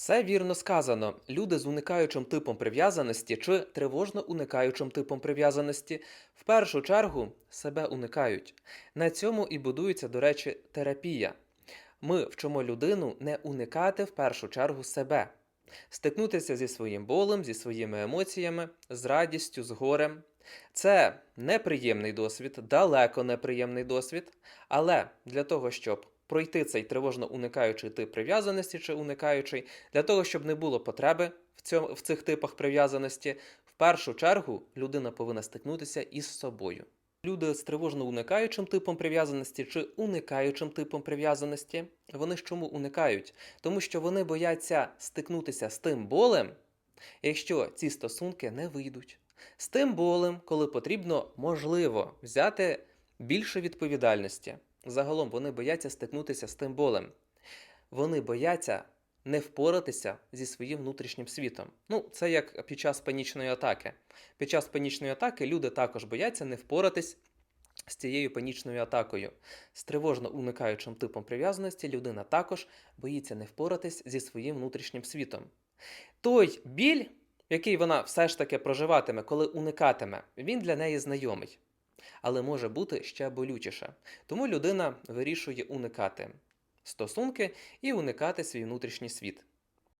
Все вірно сказано. Люди з уникаючим типом прив'язаності чи тривожно уникаючим типом прив'язаності в першу чергу себе уникають. На цьому і будується, до речі, терапія. Ми вчимо людину не уникати в першу чергу себе, стикнутися зі своїм болем, зі своїми емоціями, з радістю, з горем. Це неприємний досвід, далеко неприємний досвід, але для того, щоб пройти цей тривожно уникаючий тип прив'язаності чи уникаючий, для того, щоб не було потреби в, цьому, в цих типах прив'язаності, в першу чергу людина повинна стикнутися із собою. Люди з тривожно уникаючим типом прив'язаності чи уникаючим типом прив'язаності, вони ж чому уникають? Тому що вони бояться стикнутися з тим болем, якщо ці стосунки не вийдуть. З тим болем, коли потрібно, можливо, взяти більше відповідальності. Загалом вони бояться стикнутися з тим болем. Вони бояться не впоратися зі своїм внутрішнім світом. Ну, це як під час панічної атаки. Під час панічної атаки люди також бояться не впоратись з цією панічною атакою. З тривожно уникаючим типом прив'язаності людина також боїться не впоратись зі своїм внутрішнім світом. Той біль, який вона все ж таки проживатиме, коли уникатиме, він для неї знайомий. Але може бути ще болючіше. Тому людина вирішує уникати стосунки і уникати свій внутрішній світ.